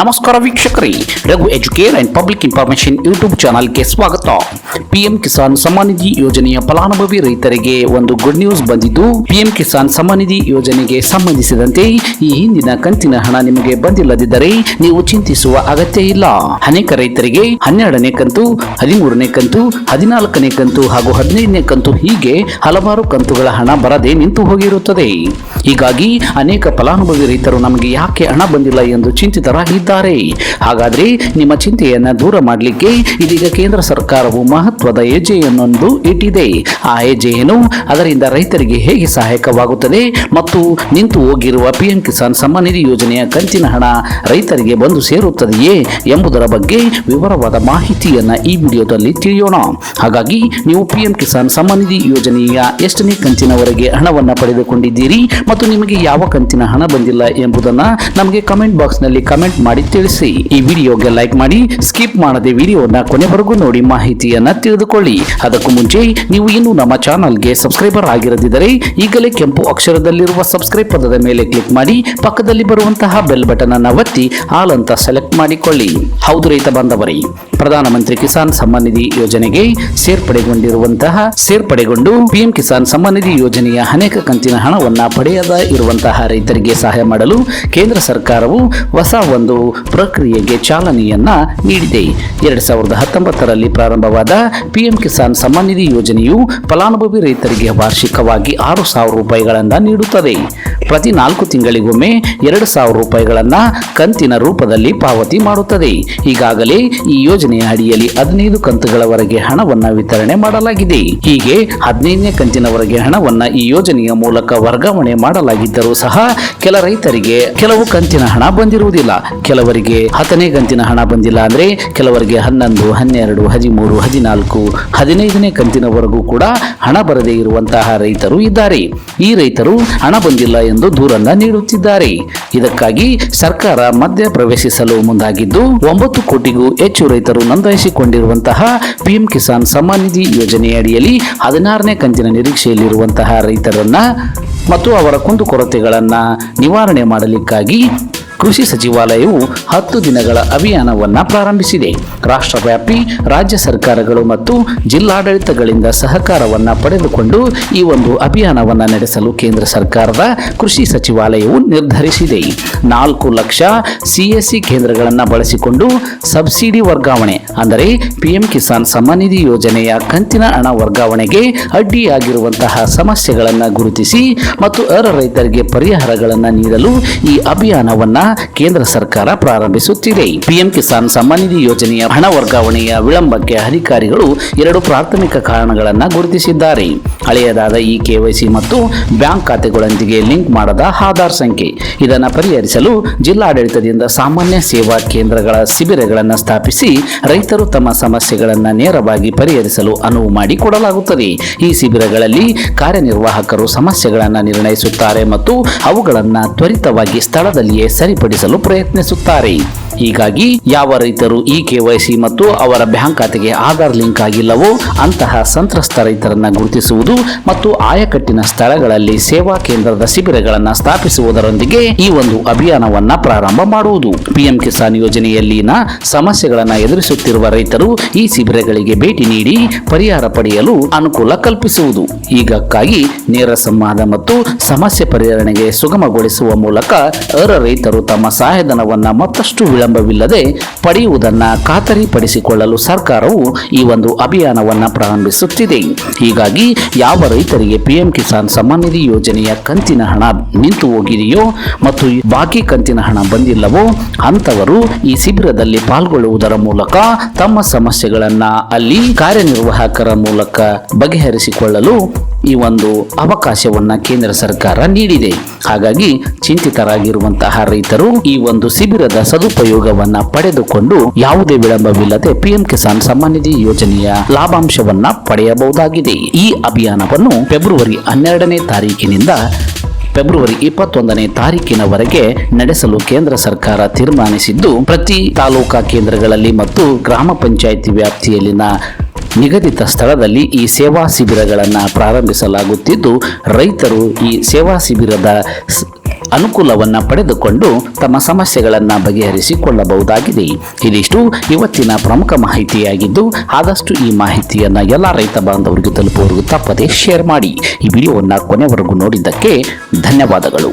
ನಮಸ್ಕಾರ ವೀಕ್ಷಕರೇ, Raghu Educare and public information YouTube ಚಾನಲ್ಗೆ ಸ್ವಾಗತ. ಪಿಎಂ ಕಿಸಾನ್ ಸಮ್ಮಾನ್ ನಿಧಿ ಯೋಜನೆಯ ಫಲಾನುಭವಿ ರೈತರಿಗೆ ಒಂದು ಗುಡ್ ನ್ಯೂಸ್ ಬಂದಿದ್ದು ಪಿಎಂ ಕಿಸಾನ್ ಸಮ್ಮಾನ್ ನಿಧಿ ಯೋಜನೆಗೆ ಸಂಬಂಧಿಸಿದಂತೆ ಈ ಹಿಂದಿನ ಕಂತಿನ ಹಣ ನಿಮಗೆ ಬಂದಿಲ್ಲದಿದ್ದರೆ ನೀವು ಚಿಂತಿಸುವ ಅಗತ್ಯ ಇಲ್ಲ. ಅನೇಕ ರೈತರಿಗೆ ಹನ್ನೆರಡನೇ ಕಂತು, ಹದಿಮೂರನೇ ಕಂತು, ಹದಿನಾಲ್ಕನೇ ಕಂತು ಹಾಗೂ ಹದಿನೈದನೇ ಕಂತು ಹೀಗೆ ಹಲವಾರು ಕಂತುಗಳ ಹಣ ಬರದೆ ನಿಂತು ಹೋಗಿರುತ್ತದೆ. ಹೀಗಾಗಿ ಅನೇಕ ಫಲಾನುಭವಿ ರೈತರು ನಮಗೆ ಯಾಕೆ ಹಣ ಬಂದಿಲ್ಲ ಎಂದು ಚಿಂತಿತರಾಗಿದ್ದಾರೆ ಹಾಗಾದ್ರೆ ನಿಮ್ಮ ಚಿಂತೆಯನ್ನ ದೂರ ಮಾಡಲಿಕ್ಕೆ ಇದೀಗ ಕೇಂದ್ರ ಸರ್ಕಾರವು ಮಹತ್ವದ ಹೆಜ್ಜೆಯನ್ನೊಂದು ಇಟ್ಟಿದೆ. ಆ ಹೆಜ್ಜೆಯನ್ನು ಅದರಿಂದ ರೈತರಿಗೆ ಹೇಗೆ ಸಹಾಯಕವಾಗುತ್ತದೆ ಮತ್ತು ನಿಂತು ಹೋಗಿರುವ ಪಿಎಂ ಕಿಸಾನ್ ಸಮ್ಮಾನ ನಿಧಿ ಯೋಜನೆಯ ಕಂತಿನ ಹಣ ರೈತರಿಗೆ ಬಂದು ಸೇರುತ್ತದೆಯೇ ಎಂಬುದರ ಬಗ್ಗೆ ವಿವರವಾದ ಮಾಹಿತಿಯನ್ನು ಈ ವಿಡಿಯೋದಲ್ಲಿ ತಿಳಿಯೋಣ. ಹಾಗಾಗಿ ನೀವು ಪಿಎಂ ಕಿಸಾನ್ ಸಮ್ಮಾನ ನಿಧಿ ಯೋಜನೆಯ ಎಷ್ಟನೇ ಕಂತಿನವರೆಗೆ ಹಣವನ್ನು ಪಡೆದುಕೊಂಡಿದ್ದೀರಿ ಮತ್ತು ನಿಮಗೆ ಯಾವ ಕಂತಿನ ಹಣ ಬಂದಿಲ್ಲ ಎಂಬುದನ್ನು ನಮಗೆ ಕಮೆಂಟ್ ಬಾಕ್ಸ್ನಲ್ಲಿ ಕಮೆಂಟ್ ಮಾಡಿ. ತಿಳಿಸಿ. ಈ ವಿಡಿಯೋಗೆ ಲೈಕ್ ಮಾಡಿ, ಸ್ಕಿಪ್ ಮಾಡದೆ ವಿಡಿಯೋನ ಕೊನೆವರೆಗೂ ನೋಡಿ ಮಾಹಿತಿಯನ್ನ ತಿಳಿದುಕೊಳ್ಳಿ. ಅದಕ್ಕೂ ಮುಂಚೆ, ನೀವು ಇನ್ನೂ ನಮ್ಮ ಚಾನಲ್ಗೆ ಸಬ್ಸ್ಕ್ರೈಬರ್ ಆಗಿರದಿದ್ದರೆ, ಈಗಲೇ ಕೆಂಪು ಅಕ್ಷರದಲ್ಲಿರುವ ಸಬ್ಸ್ಕ್ರೈಬ್ ಪದದ ಮೇಲೆ ಕ್ಲಿಕ್ ಮಾಡಿ, ಪಕ್ಕದಲ್ಲಿ ಬರುವಂತಹ ಬೆಲ್ ಬಟನ್ ಅನ್ನ ಒತ್ತಿ, ಆಲ್ ಅಂತ ಸೆಲೆಕ್ಟ್ ಮಾಡಿಕೊಳ್ಳಿ. ಹೌದು ರೈತ ಬಾಂಧವರೇ, ಪ್ರಧಾನಮಂತ್ರಿ ಕಿಸಾನ್ ಸಮ್ಮಾನ್ ನಿಧಿ ಯೋಜನೆಗೆ ಸೇರ್ಪಡೆಗೊಂಡಿರುವಂತಹ, ಸೇರ್ಪಡೆಗೊಂಡು ಪಿಎಂ ಕಿಸಾನ್ ಸಮ್ಮಾನ್ ನಿಧಿ ಯೋಜನೆಯ ಅನೇಕ ಕಂತಿನ ಹಣವನ್ನ ಪಡೆಯದ ಇರುವಂತಹ ರೈತರಿಗೆ ಸಹಾಯ ಮಾಡಲು ಕೇಂದ್ರ ಸರ್ಕಾರವು ಹೊಸ ಒಂದು ಪ್ರಕ್ರಿಯೆಗೆ ಚಾಲನೆಯನ್ನ ನೀಡಿದೆ. ಎರಡ್ ಸಾವಿರದ ಹತ್ತೊಂಬತ್ತರಲ್ಲಿ ಪ್ರಾರಂಭವಾದ ಪಿಎಂ ಕಿಸಾನ್ ಸಮ್ಮಾನ್ ನಿಧಿ ಯೋಜನೆಯು ಫಲಾನುಭವಿ ರೈತರಿಗೆ ವಾರ್ಷಿಕವಾಗಿ ಆರು ಸಾವಿರ ರೂಪಾಯಿಗಳನ್ನು ನೀಡುತ್ತದೆ. ಪ್ರತಿ ನಾಲ್ಕು ತಿಂಗಳಿಗೊಮ್ಮೆ ಎರಡು ಸಾವಿರ ರೂಪಾಯಿಗಳನ್ನು ಕಂತಿನ ರೂಪದಲ್ಲಿ ಪಾವತಿ ಮಾಡುತ್ತದೆ. ಈಗಾಗಲೇ ಈ ಯೋಜನೆಯ ಅಡಿಯಲ್ಲಿ ಹದಿನೈದು ಕಂತುಗಳವರೆಗೆ ಹಣವನ್ನು ವಿತರಣೆ ಮಾಡಲಾಗಿದೆ. ಹೀಗೆ ಹದಿನೈದನೇ ಕಂತಿನವರೆಗೆ ಹಣವನ್ನು ಈ ಯೋಜನೆಯ ಮೂಲಕ ವರ್ಗಾವಣೆ ಮಾಡಲಾಗಿದ್ದರೂ ಸಹ ಕೆಲ ರೈತರಿಗೆ ಕೆಲವು ಕಂತಿನ ಹಣ ಬಂದಿರುವುದಿಲ್ಲ. ಕೆಲವರಿಗೆ ಹತ್ತನೇ ಕಂತಿನ ಹಣ ಬಂದಿಲ್ಲ ಅಂದ್ರೆ ಕೆಲವರಿಗೆ ಹನ್ನೊಂದು, ಹನ್ನೆರಡು, ಹದಿಮೂರು, ಹದಿನಾಲ್ಕು, ಹದಿನೈದನೇ ಕಂತಿನವರೆಗೂ ಕೂಡ ಹಣ ಬರದೇ ಇರುವಂತಹ ರೈತರು ಇದ್ದಾರೆ. ಈ ರೈತರು ಹಣ ಬಂದಿಲ್ಲ ಎಂದು ದೂರನ್ನ ನೀಡುತ್ತಿದ್ದಾರೆ. ಇದಕ್ಕಾಗಿ ಸರ್ಕಾರ ಮಧ್ಯ ಪ್ರವೇಶಿಸಲು ಮುಂದಾಗಿದ್ದು, ಒಂಬತ್ತು ಕೋಟಿಗೂ ಹೆಚ್ಚು ರೈತರು ನೋಂದಾಯಿಸಿಕೊಂಡಿರುವಂತಹ ಪಿಎಂ ಕಿಸಾನ್ ಸಮ್ಮಾನ್ ನಿಧಿ ಯೋಜನೆಯಡಿಯಲ್ಲಿ ಹದಿನಾರನೇ ಕಂತಿನ ನಿರೀಕ್ಷೆಯಲ್ಲಿರುವಂತಹ ರೈತರನ್ನ ಮತ್ತು ಅವರ ಕುಂದುಕೊರತೆಗಳನ್ನು ನಿವಾರಣೆ ಮಾಡಲಿಕ್ಕಾಗಿ ಕೃಷಿ ಸಚಿವಾಲಯವು ಹತ್ತು ದಿನಗಳ ಅಭಿಯಾನವನ್ನ ಪ್ರಾರಂಭಿಸಿದೆ. ರಾಷ್ಟ್ರವ್ಯಾಪಿ, ರಾಜ್ಯ ಸರ್ಕಾರಗಳು ಮತ್ತು ಜಿಲ್ಲಾಡಳಿತಗಳಿಂದ ಸಹಕಾರವನ್ನ ಪಡೆದುಕೊಂಡು ಈ ಒಂದು ಅಭಿಯಾನವನ್ನು ನಡೆಸಲು ಕೇಂದ್ರ ಸರ್ಕಾರದ ಕೃಷಿ ಸಚಿವಾಲಯವು ನಿರ್ಧರಿಸಿದೆ. ನಾಲ್ಕು ಲಕ್ಷ ಸಿಎಸ್ಸಿ ಕೇಂದ್ರಗಳನ್ನು ಬಳಸಿಕೊಂಡು ಸಬ್ಸಿಡಿ ವರ್ಗಾವಣೆ, ಅಂದರೆ ಪಿಎಂ ಕಿಸಾನ್ ಸಮ್ಮಾನ್ ನಿಧಿ ಯೋಜನೆಯ ಕಂತಿನ ಹಣ ವರ್ಗಾವಣೆಗೆ ಅಡ್ಡಿಯಾಗಿರುವಂತಹ ಸಮಸ್ಯೆಗಳನ್ನು ಗುರುತಿಸಿ ಮತ್ತು ಅರ್ಹ ರೈತರಿಗೆ ಪರಿಹಾರಗಳನ್ನು ನೀಡಲು ಈ ಅಭಿಯಾನವನ್ನ ಕೇಂದ್ರ ಸರ್ಕಾರ ಪ್ರಾರಂಭಿಸುತ್ತಿದೆ. ಪಿಎಂ ಕಿಸಾನ್ ಸಮ್ಮಾನ್ ನಿಧಿ ಯೋಜನೆಯ ಹಣ ವರ್ಗಾವಣೆಯ ವಿಳಂಬಕ್ಕೆ ಅಧಿಕಾರಿಗಳು ಎರಡು ಪ್ರಾಥಮಿಕ ಕಾರಣಗಳನ್ನು ಗುರುತಿಸಿದ್ದಾರೆ. ಹಳೆಯದಾದ ಈ ಕೆವೈಸಿ ಮತ್ತು ಬ್ಯಾಂಕ್ ಖಾತೆಗಳೊಂದಿಗೆ ಲಿಂಕ್ ಮಾಡದ ಆಧಾರ್ ಸಂಖ್ಯೆ. ಇದನ್ನು ಪರಿಹರಿಸಲು ಜಿಲ್ಲಾಡಳಿತದಿಂದ ಸಾಮಾನ್ಯ ಸೇವಾ ಕೇಂದ್ರಗಳ ಶಿಬಿರಗಳನ್ನು ಸ್ಥಾಪಿಸಿ ರೈತರು ತಮ್ಮ ಸಮಸ್ಯೆಗಳನ್ನು ನೇರವಾಗಿ ಪರಿಹರಿಸಲು ಅನುವು ಮಾಡಿಕೊಡಲಾಗುತ್ತದೆ ಈ ಶಿಬಿರಗಳಲ್ಲಿ ಕಾರ್ಯನಿರ್ವಾಹಕರು ಸಮಸ್ಯೆಗಳನ್ನು ನಿರ್ಣಯಿಸುತ್ತಾರೆ ಮತ್ತು ಅವುಗಳನ್ನು ತ್ವರಿತವಾಗಿ ಸ್ಥಳದಲ್ಲಿಯೇ ಸರಿಪಡಿಸಲು ಪ್ರಯತ್ನಿಸುತ್ತಾರೆ. ಹೀಗಾಗಿ ಯಾವ ರೈತರು ಈ ಕೆವೈಸಿ ಮತ್ತು ಅವರ ಬ್ಯಾಂಕ್ ಖಾತೆಗೆ ಆಧಾರ್ ಲಿಂಕ್ ಆಗಿಲ್ಲವೋ ಅಂತಹ ಸಂತ್ರಸ್ತ ರೈತರನ್ನ ಗುರುತಿಸುವುದು ಮತ್ತು ಆಯಕಟ್ಟಿನ ಸ್ಥಳಗಳಲ್ಲಿ ಸೇವಾ ಕೇಂದ್ರದ ಶಿಬಿರಗಳನ್ನು ಸ್ಥಾಪಿಸುವುದರೊಂದಿಗೆ ಈ ಒಂದು ಅಭಿಯಾನವನ್ನ ಪ್ರಾರಂಭ ಮಾಡುವುದು. ಪಿಎಂ ಕಿಸಾನ್ ಯೋಜನೆಯಲ್ಲಿನ ಸಮಸ್ಯೆಗಳನ್ನು ಎದುರಿಸುತ್ತಿರುವ ರೈತರು ಈ ಶಿಬಿರಗಳಿಗೆ ಭೇಟಿ ನೀಡಿ ಪರಿಹಾರ ಪಡೆಯಲು ಅನುಕೂಲ ಕಲ್ಪಿಸುವುದು. ಈಗಕ್ಕಾಗಿ ನೇರ ಸಂವಾದ ಮತ್ತು ಸಮಸ್ಯೆ ಪರಿಹರಣೆಗೆ ಸುಗಮಗೊಳಿಸುವ ಮೂಲಕ ಅರ ರೈತರು ತಮ್ಮ ಸಹಾಯಧನವನ್ನು ಮತ್ತಷ್ಟು ವಿಳಂಬವಿಲ್ಲದೆ ಪಡೆಯುವುದನ್ನು ಖಾತರಿಪಡಿಸಿಕೊಳ್ಳಲು ಸರ್ಕಾರವು ಈ ಒಂದು ಅಭಿಯಾನವನ್ನು ಪ್ರಾರಂಭಿಸುತ್ತಿದೆ. ಹೀಗಾಗಿ ಯಾವ ರೈತರಿಗೆ ಪಿಎಂ ಕಿಸಾನ್ ಸಮ್ಮಾನ್ ನಿಧಿ ಯೋಜನೆಯ ಕಂತಿನ ಹಣ ನಿಂತು ಹೋಗಿದೆಯೋ ಮತ್ತು ಬಾಕಿ ಕಂತಿನ ಹಣ ಬಂದಿಲ್ಲವೋ ಅಂತವರು ಈ ಶಿಬಿರದಲ್ಲಿ ಪಾಲ್ಗೊಳ್ಳುವುದರ ಮೂಲಕ ತಮ್ಮ ಸಮಸ್ಯೆಗಳನ್ನ ಅಲ್ಲಿ ಕಾರ್ಯನಿರ್ವಾಹಕರ ಮೂಲಕ ಬಗೆಹರಿಸಿಕೊಳ್ಳಲು ಈ ಒಂದು ಅವಕಾಶವನ್ನ ಕೇಂದ್ರ ಸರ್ಕಾರ ನೀಡಿದೆ. ಹಾಗಾಗಿ ಚಿಂತಿತರಾಗಿರುವಂತಹ ರೈತರು ಈ ಒಂದು ಶಿಬಿರದ ಸದುಪಯೋಗವನ್ನ ಪಡೆದುಕೊಂಡು ಯಾವುದೇ ವಿಳಂಬವಿಲ್ಲದೆ ಪಿಎಂ ಕಿಸಾನ್ ಸಮ್ಮಾನ್ ನಿಧಿ ಯೋಜನೆಯ ಲಾಭಾಂಶವನ್ನ ಪಡೆಯಬಹುದಾಗಿದೆ. ಈ ಅಭಿಯಾನವನ್ನು ಫೆಬ್ರವರಿ ಹನ್ನೆರಡನೇ ತಾರೀಕಿನಿಂದ ಫೆಬ್ರವರಿ ಇಪ್ಪತ್ತೊಂದನೇ ತಾರೀಕಿನವರೆಗೆ ನಡೆಸಲು ಕೇಂದ್ರ ಸರ್ಕಾರ ತೀರ್ಮಾನಿಸಿದ್ದು, ಪ್ರತಿ ತಾಲೂಕಾ ಕೇಂದ್ರಗಳಲ್ಲಿ ಮತ್ತು ಗ್ರಾಮ ಪಂಚಾಯಿತಿ ವ್ಯಾಪ್ತಿಯಲ್ಲಿನ ನಿಗದಿತ ಸ್ಥಳದಲ್ಲಿ ಈ ಸೇವಾ ಶಿಬಿರಗಳನ್ನು ಪ್ರಾರಂಭಿಸಲಾಗುತ್ತಿದ್ದು, ರೈತರು ಈ ಸೇವಾ ಶಿಬಿರದ ಅನುಕೂಲವನ್ನ ಪಡೆದುಕೊಂಡು ತಮ್ಮ ಸಮಸ್ಯೆಗಳನ್ನು ಬಗೆಹರಿಸಿಕೊಳ್ಳಬಹುದಾಗಿದೆ. ಇದಿಷ್ಟು ಇವತ್ತಿನ ಪ್ರಮುಖ ಮಾಹಿತಿಯಾಗಿದ್ದು, ಆದಷ್ಟು ಈ ಮಾಹಿತಿಯನ್ನು ಎಲ್ಲ ರೈತ ಬಾಂಧವರಿಗೆ ತಲುಪುವವರೆಗೂ ತಪ್ಪದೆ ಶೇರ್ ಮಾಡಿ. ಈ ವಿಡಿಯೋವನ್ನು ಕೊನೆವರೆಗೂ ನೋಡಿದ್ದಕ್ಕೆ ಧನ್ಯವಾದಗಳು.